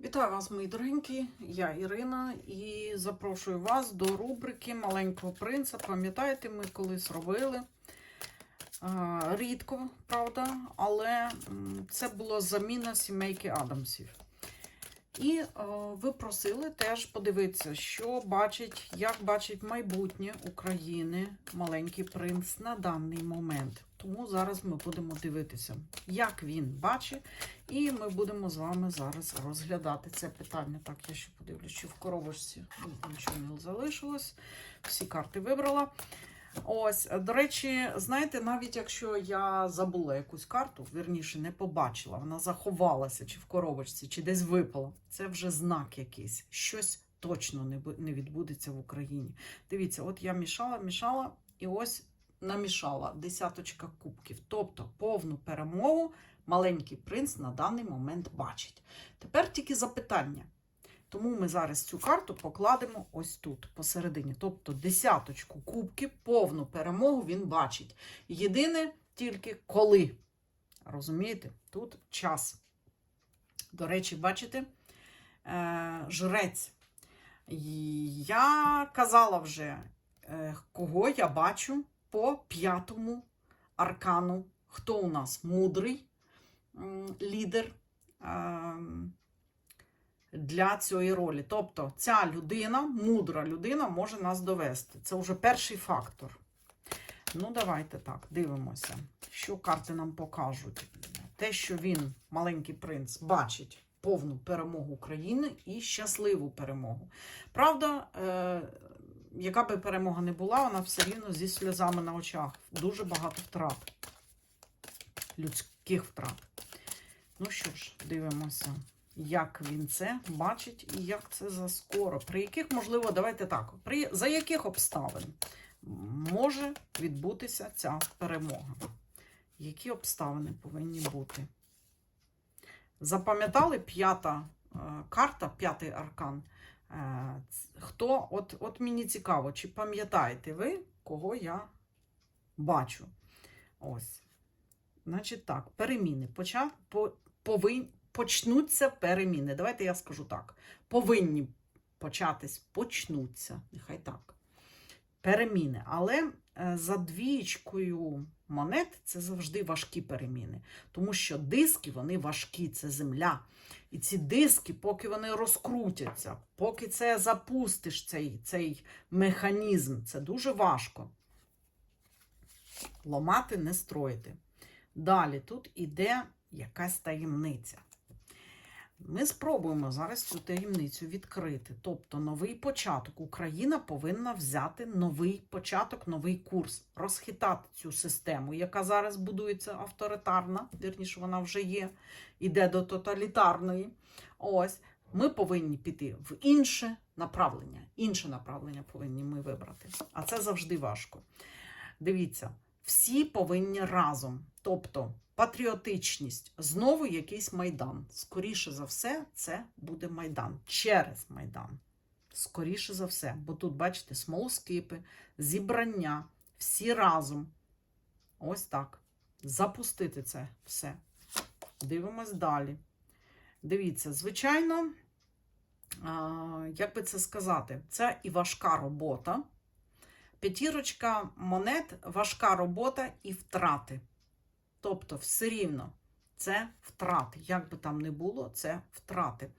Вітаю вас, мої дорогенькі. Я Ірина і запрошую вас до рубрики Маленького принца. Пам'ятаєте, ми колись робили. Рідко, правда, але це була заміна сімейки Адамсів. І е, ви просили теж подивитися, що бачить, як бачить майбутнє України маленький принц на даний момент. Тому зараз ми будемо дивитися, як він бачить, і ми будемо з вами зараз розглядати це питання. Так, я ще подивлюсь, чи в коробочці нічого не залишилось. Всі карти вибрала. Ось, до речі, знаєте, навіть якщо я забула якусь карту, вірніше, не побачила, вона заховалася чи в коробочці, чи десь випала. Це вже знак якийсь. Щось точно не відбудеться в Україні. Дивіться, от я мішала, мішала, і ось намішала десяточка кубків. Тобто повну перемогу маленький принц на даний момент бачить. Тепер тільки запитання. Тому ми зараз цю карту покладемо ось тут, посередині. Тобто десяточку кубків, повну перемогу він бачить. Єдине тільки коли. Розумієте? Тут час. До речі, бачите, е, жрець. Я казала вже, е, кого я бачу по п'ятому аркану. Хто у нас мудрий лідер? ем, для цієї ролі. Тобто ця людина, мудра людина, може нас довести. Це вже перший фактор. Ну, давайте так, дивимося, що карти нам покажуть. Те, що він, маленький принц, бачить повну перемогу України і щасливу перемогу. Правда, е, яка би перемога не була, вона все рівно зі сльозами на очах. Дуже багато втрат, людських втрат. Ну що ж, дивимося як він це бачить і як це за скоро. При яких, можливо, давайте так, при, за яких обставин може відбутися ця перемога? Які обставини повинні бути? Запам'ятали п'ята е, карта, п'ятий аркан? Е, Хто, от, от мені цікаво, чи пам'ятаєте ви, кого я бачу? Ось. Значить так, переміни. Почав, по, повинні, почнуться переміни. Давайте я скажу так. Повинні початись, почнуться. Нехай так. Переміни. Але е, за двічкою монет це завжди важкі переміни. Тому що диски вони важкі, це земля. І ці диски, поки вони розкрутяться, поки це запустиш цей, цей механізм, це дуже важко. Ломати, не строїти. Далі тут іде якась таємниця. Ми спробуємо зараз цю таємницю відкрити. Тобто новий початок. Україна повинна взяти новий початок, новий курс, розхитати цю систему, яка зараз будується авторитарна, вірніше, вона вже є, іде до тоталітарної. Ось. Ми повинні піти в інше направлення. Інше направлення повинні ми вибрати. А це завжди важко. Дивіться, всі повинні разом. Тобто патріотичність, знову якийсь майдан. Скоріше за все, це буде майдан. Через майдан. Скоріше за все. Бо тут, бачите, смолоскипи, зібрання, всі разом. Ось так. Запустити це все. Дивимось далі. Дивіться, звичайно, як би це сказати, це і важка робота. П'ятірочка монет важка робота і втрати. Тобто, все рівно це втрати. Як би там не було, це втрати.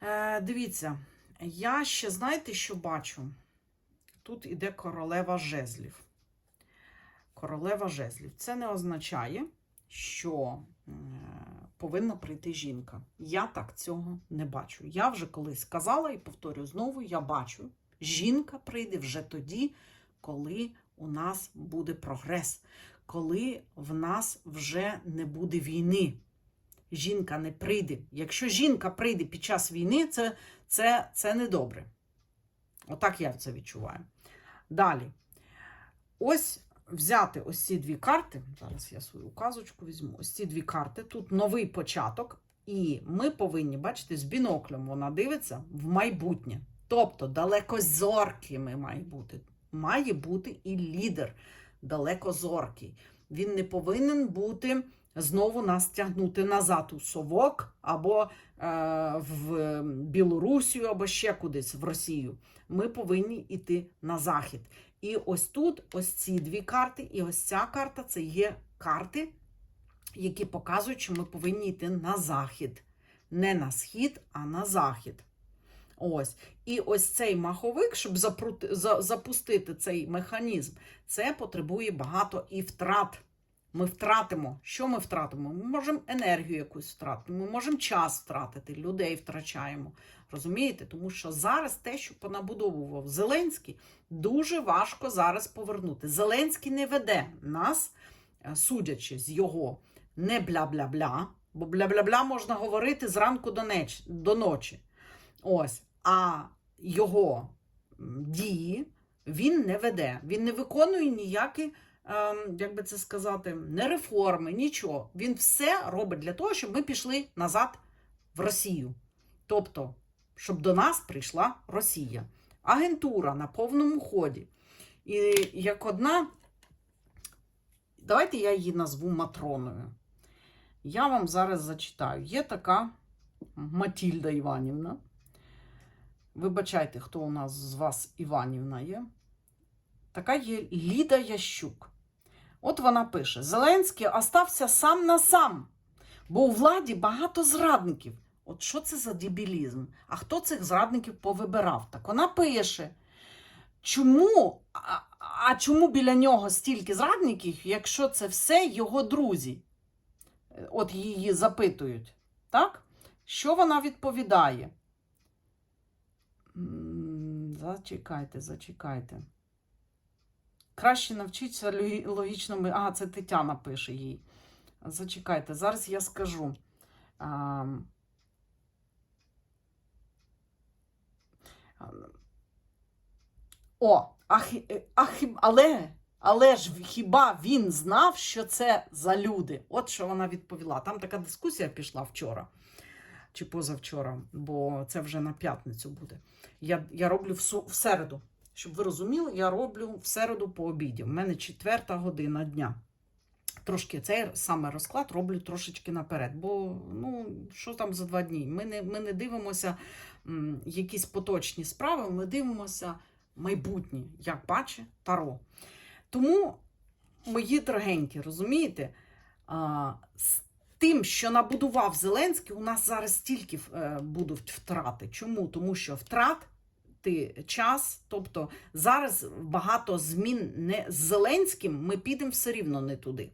Е, дивіться, я ще знаєте, що бачу? Тут іде королева жезлів. Королева жезлів. Це не означає, що е, повинна прийти жінка. Я так цього не бачу. Я вже колись казала і повторюю знову: я бачу, жінка прийде вже тоді, коли у нас буде прогрес, коли в нас вже не буде війни. Жінка не прийде. Якщо жінка прийде під час війни, це, це, це недобре. Отак я це відчуваю. Далі. Ось взяти ось ці дві карти. Зараз я свою указочку візьму. Ось ці дві карти. Тут новий початок. І ми повинні, бачите, з біноклем вона дивиться в майбутнє. Тобто далекозоркими має бути. Має бути і лідер далекозоркий. Він не повинен бути знову нас тягнути назад у совок або е, в Білорусію, або ще кудись в Росію. Ми повинні йти на захід. І ось тут, ось ці дві карти, і ось ця карта це є карти, які показують, що ми повинні йти на захід. Не на схід, а на захід. Ось. І ось цей маховик, щоб запустити цей механізм, це потребує багато і втрат. Ми втратимо. Що ми втратимо? Ми можемо енергію якусь втратити, ми можемо час втратити, людей втрачаємо. Розумієте? Тому що зараз те, що понабудовував Зеленський, дуже важко зараз повернути. Зеленський не веде нас, е, судячи з його не бля-бля-бля, бо бля-бля-бля можна говорити зранку до ночі. Ось, а його дії він не веде. Він не виконує ніякі, ем, як би це сказати, не реформи, нічого. Він все робить для того, щоб ми пішли назад в Росію. Тобто, щоб до нас прийшла Росія. Агентура на повному ході. І як одна, давайте я її назву Матроною. Я вам зараз зачитаю. Є така Матільда Іванівна. Вибачайте, хто у нас з вас Іванівна є. Така є Ліда Ящук. От вона пише: Зеленський остався сам на сам, бо у владі багато зрадників. От що це за дебілізм? А хто цих зрадників повибирав? Так вона пише. Чому? А, а чому біля нього стільки зрадників, якщо це все його друзі? От її запитують. Так? Що вона відповідає? Зачекайте, зачекайте. Краще навчитися логічному. А, це Тетяна пише їй. Зачекайте, зараз я скажу. А, О, а, е, а, але, але ж хіба він знав, що це за люди? От що вона відповіла. Там така дискусія пішла вчора чи позавчора, бо це вже на п'ятницю буде. Я, я роблю в, в середу. Щоб ви розуміли, я роблю в середу по обіді. У мене четверта година дня. Трошки цей саме розклад роблю трошечки наперед. Бо ну, що там за два дні? Ми не, ми не дивимося м, якісь поточні справи, ми дивимося майбутнє, як бачить Таро. Тому, мої дорогенькі, розумієте, а, тим, що набудував Зеленський, у нас зараз стільки е, будуть втрати. Чому? Тому що втрати час, тобто зараз багато змін не з Зеленським, ми підемо все рівно не туди.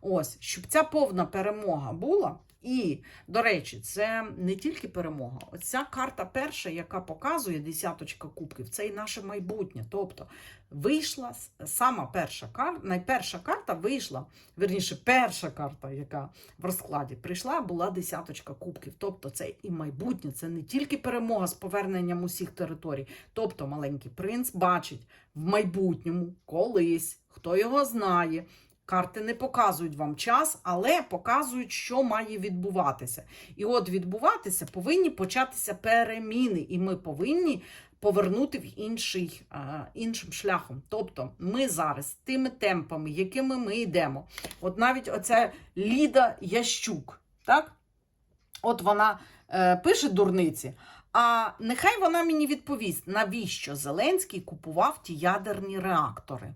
Ось, щоб ця повна перемога була. І, до речі, це не тільки перемога. Оця карта перша, яка показує десяточка кубків, це і наше майбутнє. Тобто вийшла сама перша карта, найперша карта вийшла, верніше, перша карта, яка в розкладі прийшла, була десяточка кубків. Тобто це і майбутнє, це не тільки перемога з поверненням усіх територій. Тобто маленький принц бачить в майбутньому колись, хто його знає. Карти не показують вам час, але показують, що має відбуватися. І от відбуватися повинні початися переміни, і ми повинні повернути в інший, е, іншим шляхом. Тобто ми зараз тими темпами, якими ми йдемо, от навіть оця Ліда Ящук, так? От вона е, пише дурниці. А нехай вона мені відповість, навіщо Зеленський купував ті ядерні реактори?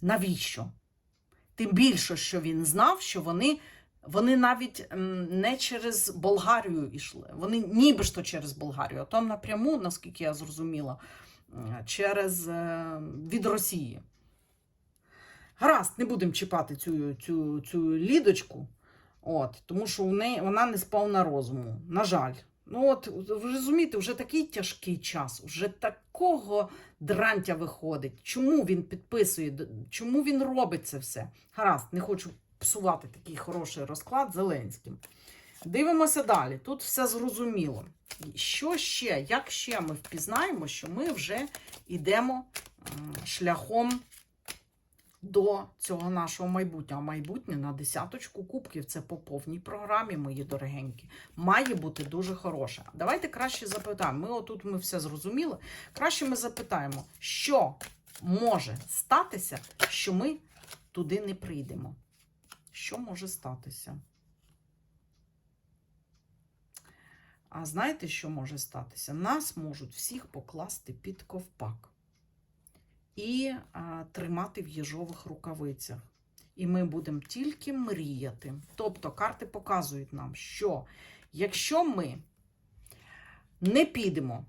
Навіщо? Тим більше, що він знав, що вони, вони навіть не через Болгарію йшли. Вони ніби ж то через Болгарію, а там напряму, наскільки я зрозуміла, через е, від Росії. Гаразд, не будемо чіпати цю, цю, цю лідочку, от, тому що у неї, вона не сповна розуму. На жаль. Ну от, ви розумієте, вже такий тяжкий час, вже такого дрантя виходить. Чому він підписує, чому він робить це все? Гаразд, не хочу псувати такий хороший розклад Зеленським. Дивимося далі. Тут все зрозуміло. Що ще? Як ще ми впізнаємо, що ми вже йдемо шляхом до цього нашого майбутнього. Майбутнє на десяточку кубків це по повній програмі, мої дорогенькі, має бути дуже хороше. Давайте краще запитаємо. Ми отут ми все зрозуміли. Краще ми запитаємо, що може статися, що ми туди не прийдемо. Що може статися? А знаєте, що може статися? Нас можуть всіх покласти під ковпак і а, тримати в їжових рукавицях. І ми будемо тільки мріяти. Тобто карти показують нам, що якщо ми не підемо,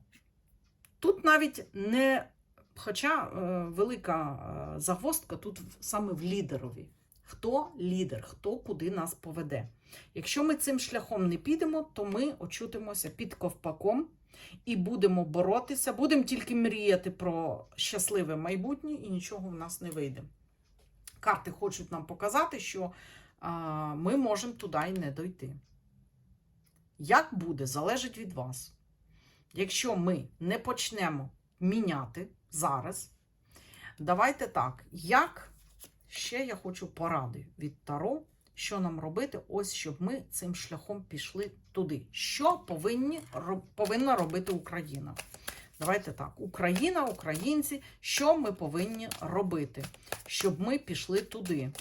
тут навіть не. Хоча е, велика е, загвоздка тут саме в лідерові. Хто лідер, хто куди нас поведе. Якщо ми цим шляхом не підемо, то ми очутимося під ковпаком і будемо боротися, будемо тільки мріяти про щасливе майбутнє, і нічого в нас не вийде. Карти хочуть нам показати, що а, ми можемо туди і не дойти. Як буде, залежить від вас. Якщо ми не почнемо міняти зараз, давайте так, як ще я хочу поради від Таро, що нам робити, ось щоб ми цим шляхом пішли туди. Що повинні, повинна робити Україна? Давайте так, Україна, українці, що ми повинні робити, щоб ми пішли туди?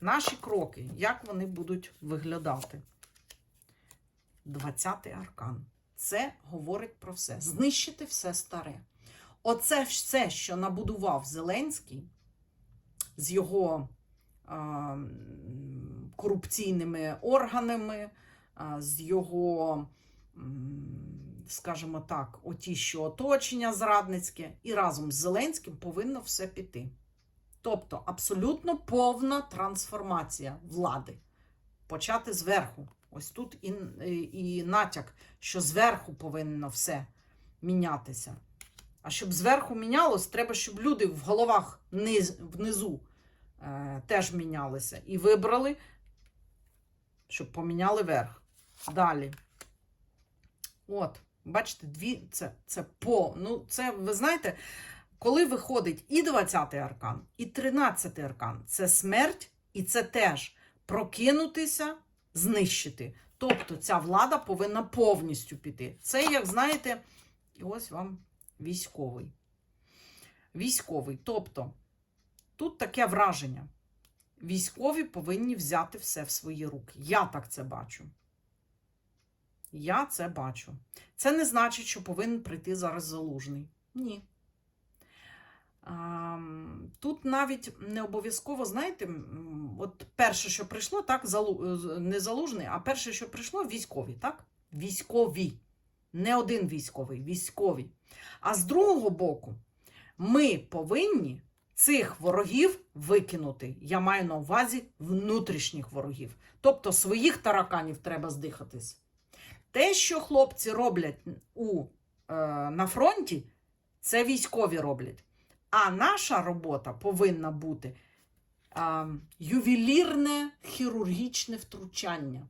Наші кроки, як вони будуть виглядати? 20-й аркан. Це говорить про все. Знищити все старе. Оце все, що набудував Зеленський з його м, корупційними органами, з його, скажімо так, оті, що оточення зрадницьке, і разом з Зеленським повинно все піти. Тобто абсолютно повна трансформація влади. Почати зверху. Ось тут і, і, натяк, що зверху повинно все мінятися. А щоб зверху мінялось, треба, щоб люди в головах низ, внизу е, теж мінялися. І вибрали, щоб поміняли верх. Далі. От, бачите, дві це, це по. Ну, це, ви знаєте, коли виходить і 20-й аркан, і 13-й аркан, це смерть, і це теж прокинутися, знищити. Тобто ця влада повинна повністю піти. Це, як знаєте, і ось вам військовий. Військовий. Тобто, тут таке враження. Військові повинні взяти все в свої руки. Я так це бачу. Я це бачу. Це не значить, що повинен прийти зараз залужний. Ні. Тут навіть не обов'язково, знаєте, от перше, що прийшло, так, залу, не залужний, а перше, що прийшло, військові, так? Військові. Не один військовий, військові. А з другого боку, ми повинні цих ворогів викинути. Я маю на увазі внутрішніх ворогів. Тобто своїх тараканів треба здихатись. Те, що хлопці роблять у, е, на фронті, це військові роблять. А наша робота повинна бути а, ювелірне хірургічне втручання.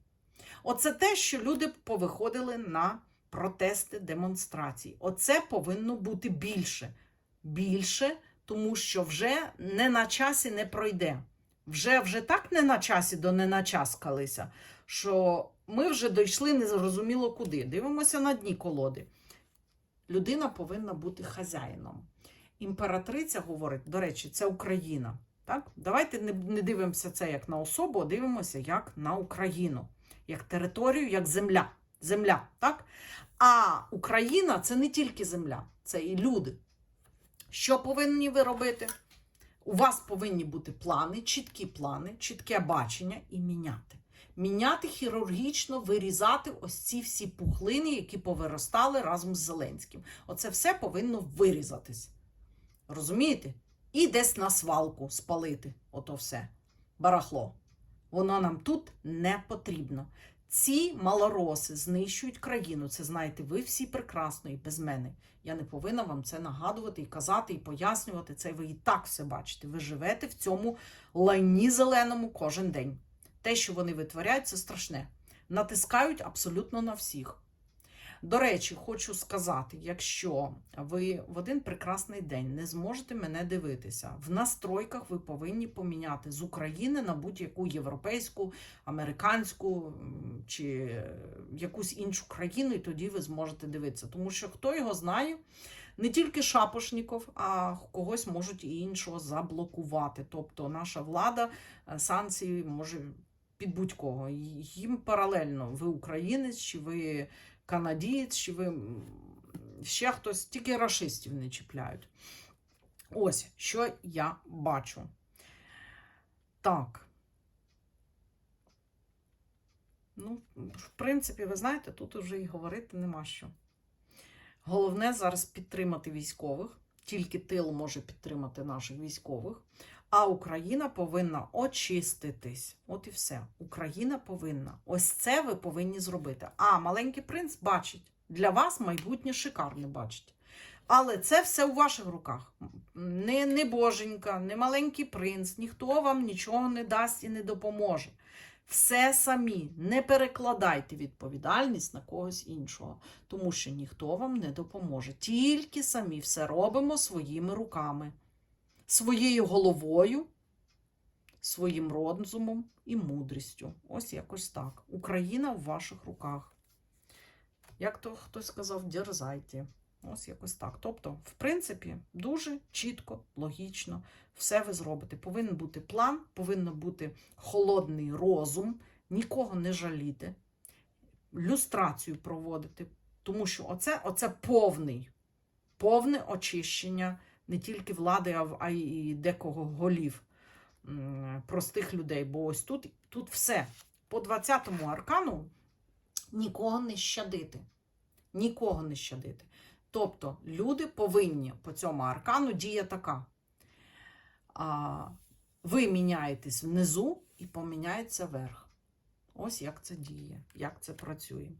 Оце те, що люди повиходили на протести, демонстрації. Оце повинно бути більше. Більше, тому що вже не на часі не пройде. Вже вже так не на часі до не начаскалися, що ми вже дійшли незрозуміло куди. Дивимося на дні колоди. Людина повинна бути хазяїном. Імператриця говорить, до речі, це Україна. Так? Давайте не, не дивимося це як на особу, а дивимося як на Україну, як територію, як земля. Земля, так? А Україна це не тільки земля, це і люди. Що повинні ви робити? У вас повинні бути плани, чіткі плани, чітке бачення і міняти. Міняти хірургічно, вирізати ось ці всі пухлини, які повиростали разом з Зеленським. Оце все повинно вирізатись. Розумієте? І десь на свалку спалити. Ото все. Барахло. Воно нам тут не потрібно. Ці малороси знищують країну. Це знаєте, ви всі прекрасно і без мене. Я не повинна вам це нагадувати і казати, і пояснювати це. Ви і так все бачите. Ви живете в цьому лайні зеленому кожен день. Те, що вони витворяють, це страшне. Натискають абсолютно на всіх. До речі, хочу сказати: якщо ви в один прекрасний день не зможете мене дивитися, в настройках ви повинні поміняти з України на будь-яку європейську, американську чи е, якусь іншу країну, і тоді ви зможете дивитися. Тому що хто його знає, не тільки Шапошніков, а когось можуть і іншого заблокувати. Тобто наша влада е, санкції може під будь-кого. Їм паралельно, ви українець чи ви канадієць, чи ви ще хтось, тільки расистів не чіпляють. Ось, що я бачу. Так. Ну, в принципі, ви знаєте, тут вже і говорити нема що. Головне зараз підтримати військових. Тільки тил може підтримати наших військових. А Україна повинна очиститись. От і все. Україна повинна. Ось це ви повинні зробити. А маленький принц бачить. Для вас майбутнє шикарне бачить. Але це все у ваших руках. Не, не боженька, не маленький принц, ніхто вам нічого не дасть і не допоможе. Все самі. Не перекладайте відповідальність на когось іншого, тому що ніхто вам не допоможе. Тільки самі все робимо своїми руками, своєю головою, своїм розумом і мудрістю. Ось якось так. Україна в ваших руках. Як то хтось сказав, дерзайте. Ось якось так. Тобто, в принципі, дуже чітко, логічно все ви зробите. Повинен бути план, повинен бути холодний розум, нікого не жаліти, люстрацію проводити. Тому що оце, оце повний, повне очищення не тільки влади, а, й декого голів простих людей. Бо ось тут, тут все. По 20-му аркану нікого не щадити. Нікого не щадити. Тобто люди повинні по цьому аркану дія така. Ви міняєтесь внизу і поміняється верх. Ось як це діє, як це працює.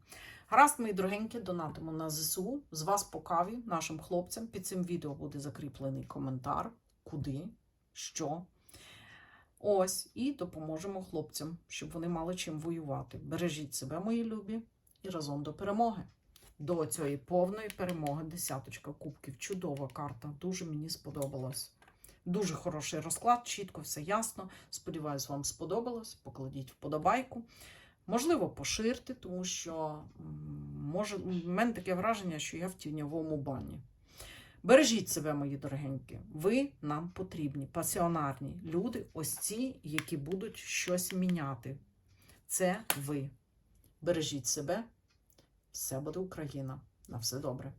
Гаразд, мої дорогенькі, донатимо на ЗСУ. З вас по каві нашим хлопцям. Під цим відео буде закріплений коментар, куди, що. Ось, і допоможемо хлопцям, щоб вони мали чим воювати. Бережіть себе, мої любі, і разом до перемоги. До цієї повної перемоги. Десяточка кубків. Чудова карта. Дуже мені сподобалась. Дуже хороший розклад, чітко, все ясно. Сподіваюсь, вам сподобалось. Покладіть вподобайку. Можливо, поширте, тому що може, в мене таке враження, що я в тіньовому бані. Бережіть себе, мої дорогенькі. Ви нам потрібні, пасіонарні люди, ось ці, які будуть щось міняти. Це ви. Бережіть себе. Все буде Україна. На все добре.